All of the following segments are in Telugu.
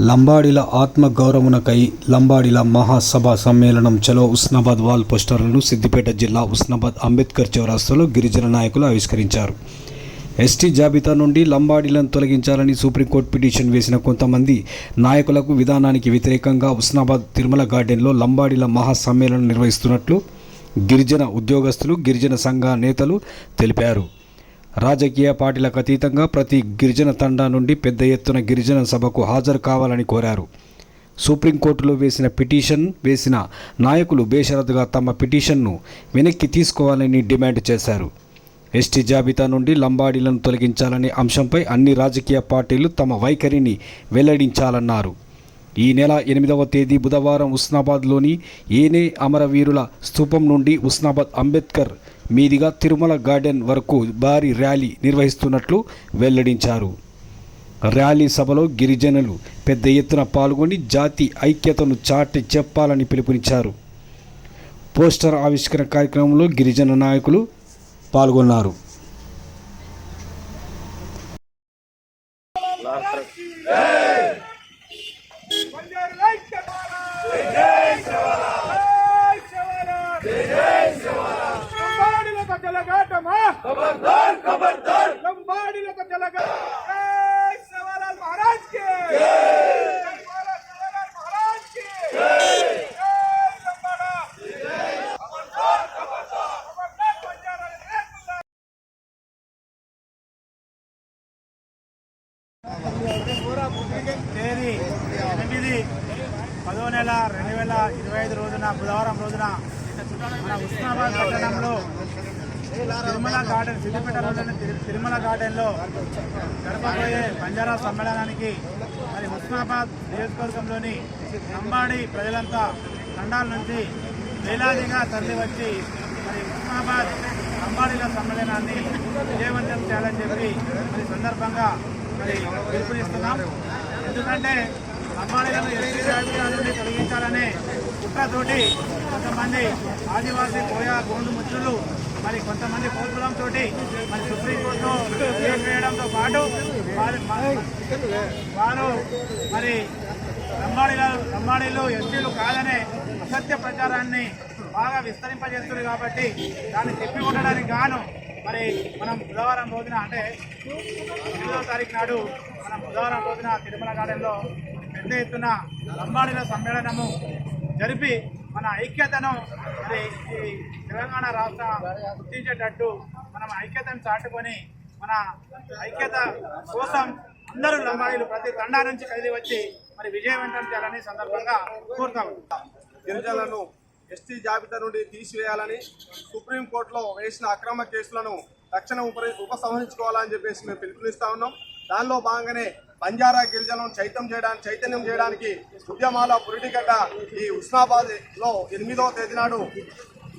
లంబాడీల ఆత్మ లంబాడిల మహాసభ సమ్మేళనం చలో ఉస్నాబాద్ వాల్ పోస్టర్లను సిద్దిపేట జిల్లా ఉస్నాబాద్ అంబేద్కర్ చౌరాస్తాలో గిరిజన నాయకులు ఆవిష్కరించారు. ఎస్టీ జాబితా నుండి లంబాడీలను తొలగించాలని సుప్రీంకోర్టు పిటిషన్ వేసిన కొంతమంది నాయకులకు విధానానికి వ్యతిరేకంగా ఉస్నాబాద్ తిరుమల గార్డెన్లో లంబాడీల మహాసమ్మేళనం నిర్వహిస్తున్నట్లు గిరిజన ఉద్యోగస్తులు గిరిజన సంఘ నేతలు తెలిపారు. రాజకీయ పార్టీలకు అతీతంగా ప్రతి గిరిజన తండా నుండి పెద్ద ఎత్తున గిరిజన సభకు హాజరు కావాలని కోరారు. సుప్రీంకోర్టులో వేసిన పిటిషన్ వేసిన నాయకులు బేషరతుగా తమ పిటిషన్ను వెనక్కి తీసుకోవాలని డిమాండ్ చేశారు. ఎస్టీ జాబితా నుండి లంబాడీలను తొలగించాలనే అంశంపై అన్ని రాజకీయ పార్టీలు తమ వైఖరిని వెల్లడించాలన్నారు. ఈ నెల ఎనిమిదవ తేదీ బుధవారం ఉస్నాబాద్లోని ఏనే అమరవీరుల స్థూపం నుండి ఉస్నాబాద్ అంబేద్కర్ మీదిగా తిరుమల గార్డెన్ వరకు భారీ ర్యాలీ నిర్వహిస్తున్నట్లు వెల్లడించారు. ర్యాలీ సభలో గిరిజనులు పెద్ద ఎత్తున పాల్గొని జాతి ఐక్యతను చాటి చెప్పాలని పిలుపునిచ్చారు. పోస్టర్ ఆవిష్కరణ కార్యక్రమంలో గిరిజన నాయకులు పాల్గొన్నారు. జై శివరా జై శివరా జై శివరా ఖబర్దార్ ఖబర్దార్ లంబాడీలకు జై శివలాల్ మహారాజ్కి. తేదీ ఎనిమిది పదో నెల రెండు వేల ఇరవై ఐదు రోజున బుధవారం రోజున మన ఉస్మానాబాద్ పట్టణంలో తిరుమల గార్డెన్ సిద్దిపేట రోడ్లోని తిరుమల గార్డెన్లో గడపబోయే బంజారా సమ్మేళనానికి మరి ఉస్మానాబాద్ నియోజకవర్గంలోని అంబాడి ప్రజలంతా తండాల నుంచి వేలాదిగా తరలివచ్చి మరి ఉస్మానాబాద్ అంబాడీల సమ్మేళనాన్ని విజయవంతం చేయాలని చెప్పి మరి సందర్భంగా మరి పిలుపునిస్తున్నాం. ఎందుకంటే అంబాడీలను ఎస్సీ రాజకీయాల నుండి తొలగించాలనే కుట్రతోటి కొంతమంది ఆదివాసీ కోయా గోండు ముచ్చులు మరి కొంతమంది కోతులంతో మరి సుప్రీంకోర్టులో కేసు వేయడంతో పాటు వారి వారు మరి లంబాడీలు లంబాడీలు ఎస్టీలు కాదనే అసత్య ప్రచారాన్ని బాగా విస్తరింపజేస్తుంది కాబట్టి దాన్ని తిప్పి ఉండడానికి గాను మరి మనం బుధవారం రోజున అంటే ఎనిమిదవ తారీఖు నాడు మనం బుధవారం రోజున తిరుమల గార్డెన్లో పెద్ద ఎత్తున లంబాడీల సమ్మేళనము జరిపి మన ఐక్యతను మరి ఈ తెలంగాణ రాష్ట్ర గుర్తించేటట్టు మనం ఐక్యతను చాటుకొని మన ఐక్యత కోసం అందరూ లంబాడీలు ప్రతి తండా నుంచి కదిలి వచ్చి మరి విజయవంతం చేయాలని సందర్భంగా కోరుతాము గిరిజనులను ఎస్టీ జాబితా నుండి తీసివేయాలని సుప్రీంకోర్టులో వేసిన అక్రమ కేసులను తక్షణం ఉప ఉపసంహరించుకోవాలని చెప్పేసి మేము పిలుపునిస్తా ఉన్నాం. దానిలో భాగంగానే బంజారా గిరిజనం చైతం చేయడానికి చైతన్యం చేయడానికి ఉద్యమాల పురిటిగడ్డ ఈ ఉస్నాబాద్లో ఎనిమిదవ తేదీ నాడు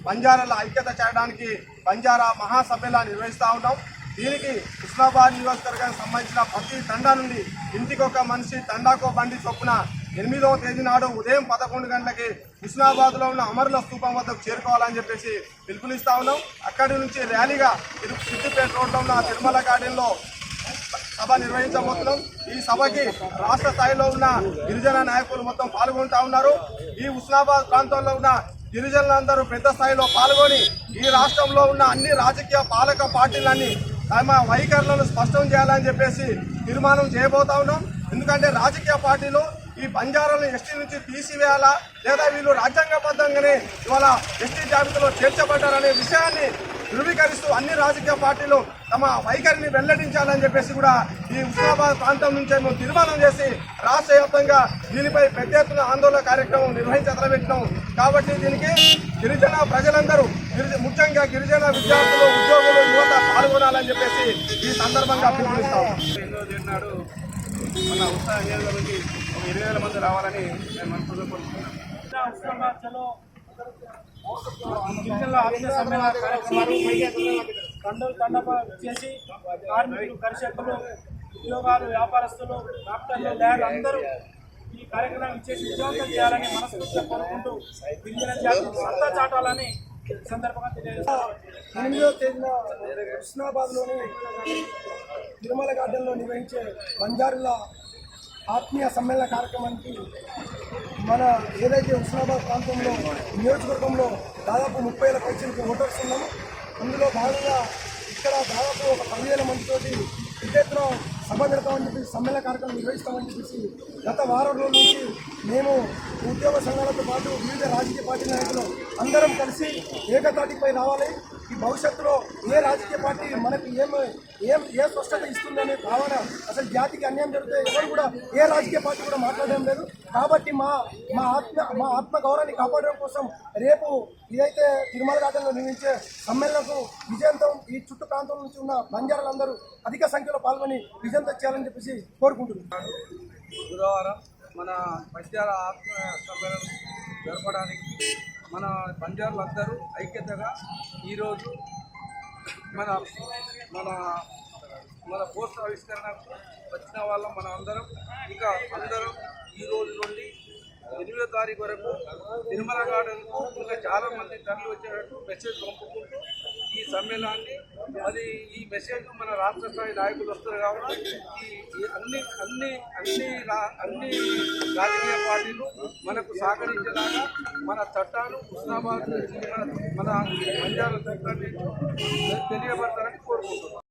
బంజారాల ఐక్యత చేయడానికి బంజారా మహాసభ్యులా నిర్వహిస్తూ ఉంటాం. దీనికి ఉస్నాబాద్ నియోజకవర్గానికి సంబంధించిన ప్రతి తండా నుండి ఇంటికొక మనిషి తండాకో బండి చొప్పున ఎనిమిదవ తేదీ నాడు ఉదయం పదకొండు గంటలకి హుస్నాబాద్ ఉన్న అమరుల స్థూపం వద్దకు చేరుకోవాలని చెప్పేసి పిలుపునిస్తా ఉన్నాం. అక్కడి నుంచి ర్యాలీగా తిరు- సిద్దిపేట రోడ్లో ఉన్న తిరుమల గార్డెన్లో సభ నిర్వహించబోతున్నాం ఈ సభకి రాష్ట్ర స్థాయిలో ఉన్న గిరిజన నాయకులు మొత్తం పాల్గొంటా ఉన్నారు. ఈ ఉస్నాబాద్ ప్రాంతంలో ఉన్న గిరిజనులందరూ పెద్ద స్థాయిలో పాల్గొని ఈ రాష్ట్రంలో ఉన్న అన్ని రాజకీయ పాలక పార్టీలన్నీ తమ వైఖరులను స్పష్టం చేయాలని చెప్పేసి తీర్మానం చేయబోతా ఉన్నాం. ఎందుకంటే రాజకీయ పార్టీలు ఈ బంజారాలను ఎస్టీ నుంచి తీసివేయాలా లేదా వీళ్ళు రాజ్యాంగబద్ధంగానే ఇవాళ ఎస్టీ జాబితాలో చేర్చబడ్డారనే విషయాన్ని ధృవీకరిస్తూ అన్ని రాజకీయ పార్టీలు తమ వైఖరిని వెల్లడించాలని చెప్పేసి కూడా ఈ ఉస్మానాబాద్ ప్రాంతం నుంచే మేము తీర్మానం చేసి రాష్ట్ర వ్యాప్తంగా దీనిపై పెద్ద ఎత్తున ఆందోళన కార్యక్రమం నిర్వహించి తలపెట్టినాం కాబట్టి దీనికి గిరిజన ప్రజలందరూ గిరిజ- ముఖ్యంగా గిరిజన విద్యార్థులు ఉద్యోగులు యువత పాల్గొనాలని చెప్పేసి ఈ సందర్భంగా పిలుపునిస్తాం. మన ఉత్సాహ ఇరవై వేల మంది రావాలని నేను మనసులో కోరుకుంటున్నాను. గిరిజనుల ఆత్మీయ సమ్మేళన కార్యక్రమాలు తండలు తండప చేసి కార్మికులు కర్షకులు ఉద్యోగాలు వ్యాపారస్తులు డాక్టర్లు ల్యాడ్ అందరూ ఈ కార్యక్రమం ఇచ్చేసి విజయవంతం చేయాలని మనస్ఫూర్తిగా కోరుకుంటూ గిరిజన జాతి సత్తా చాటాలని సందర్భంగా తెలియజేస్తాను ఎనిమిదో తేదీన హుస్నాబాద్లోని తిరుమల గార్డెన్లో నిర్వహించే బంజారుల ఆత్మీయ సమ్మేళన కార్యక్రమానికి మన ఏదైతే హుస్నాబాద్ ప్రాంతంలో నియోజకవర్గంలో దాదాపు ముప్పై వేల పైచలకు ఓటర్స్ ఉన్నాము. అందులో భాగంగా ఇక్కడ దాదాపు ఒక పదివేల మందితోటి పెద్ద సభ పెడతామని చెప్పి సమ్మేళన కార్యక్రమం నిర్వహిస్తామని చెప్పేసి గత వారం రోజుల నుంచి మేము ఉద్యోగ సంఘాలతో పాటు వివిధ రాజకీయ పార్టీ నాయకులు అందరం కలిసి ఏకతాటిపై రావాలి. ఈ భవిష్యత్తులో ఏ రాజకీయ పార్టీ మనకి ఏం ఏం ఏ స్పష్టత ఇస్తుందనే భావన అసలు జాతికి అన్యాయం జరిగితే ఎవరు కూడా ఏ రాజకీయ పార్టీ కూడా మాట్లాడడం లేదు. కాబట్టి మా మా ఆత్మ మా ఆత్మ గౌరవాన్ని కాపాడడం కోసం రేపు ఇదైతే తిరుమల ఘాటంలో నిర్మించే సమ్మేళనకు విజయంతం ఈ చుట్టూ ప్రాంతం నుంచి ఉన్న బంజారాలందరూ అధిక సంఖ్యలో పాల్గొని విజయంతం చేయాలని చెప్పేసి కోరుకుంటున్నాను బుధవారం మన బంజారా ఆత్మ సమ్మేళనం జరపడానికి మన బంజారులందరూ ఐక్యతగా ఈరోజు మన మన మన పోస్ట్ ఆవిష్కరణకు వచ్చిన వాళ్ళం మన అందరం. ఇంకా అందరం ఈ రోజు నుండి ఎనిమిదో తారీఖు వరకు తిరుమల గార్డెన్కు ఇంకా చాలా మంది తరలి వచ్చేటట్టు మెసేజ్ పంపుకుంటూ ఈ సమ్మేళనాన్ని అది ఈ మెసేజ్ మన రాష్ట్ర స్థాయి నాయకులు వస్తారు కాబట్టి ఈ అన్ని అన్ని అన్ని అన్ని రాజకీయ పార్టీలు మనకు సహకరించేలాగా మన చట్టాలు హుస్నాబాద్ మన మన పంజాబ్ చట్టాన్ని తెలియబడతారని కోరుకుంటున్నాం.